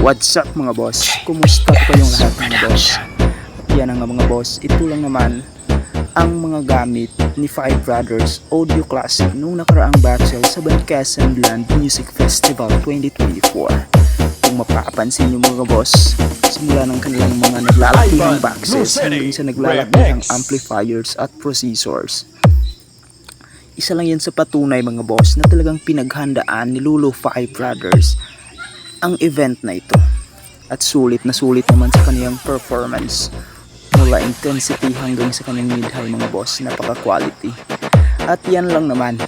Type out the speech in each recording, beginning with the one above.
What's up mga boss? Kumusta pa yung lahat mga boss? At yan ang mga boss, ito lang naman ang mga gamit ni Five Brothers Audio Classic nung nakaraang battle sa Bancasan Land Music Festival 2024. Kung mapapansin nyo mga boss, simula ng kanilang mga naglalakihang boxes hanggang sa naglalakihang amplifiers at processors. Isa lang yan sa patunay mga boss na talagang pinaghandaan ni Lulu Five Brothers ang event na ito. At sulit na sulit naman sa kaniyang performance mula intensity hanggang sa kanyang mid-high mga boss, napaka-quality. At yan lang naman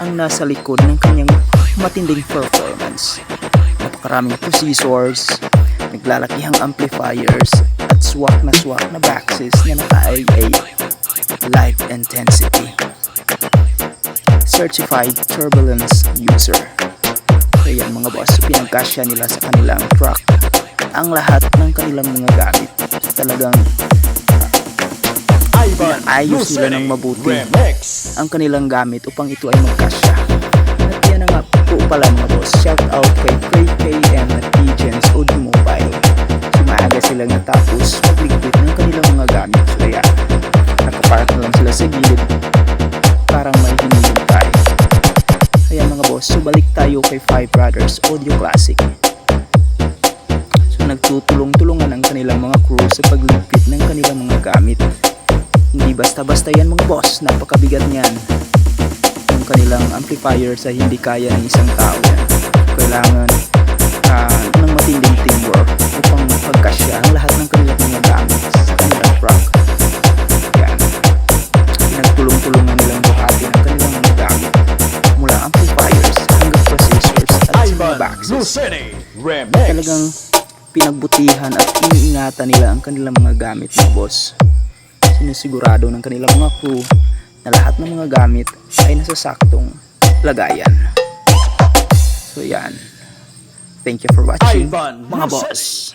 ang nasa likod ng kanyang matinding performance. Napakaraming processors, naglalakihang amplifiers, at swak na swak na boxes na naka-IA live intensity. Certified Turbulence User. Kaya mga boss, pinagkasya nila sa kanilang truck ang lahat ng kanilang mga gamit. Talagang ayos nila ng mabuti ang kanilang gamit upang ito ay magkasya. At yan na nga po pala mga boss. Shout out kay Craig KM at Pigeons Audio Mobile. Sumaga silang natapos magligpit ng kanilang mga gamit. So kaya nakapark na lang sila sa gilid Boss, so balik tayo kay Five Brothers Audio Classic. So nagtutulong-tulungan ang kanilang mga crew sa pagligpit ng kanilang mga gamit. Hindi basta-basta yan mga boss, napakabigat niyan. Yung kanilang amplifier sa hindi kaya ng isang tao Lucene Remix talagang pinagbutihan at iniingatan nila ang kanilang mga gamit mga boss. Sinisigurado ng kanilang mga crew na lahat ng mga gamit ay nasa saktong lagayan. So yan. Thank you for watching Ivan mga boss.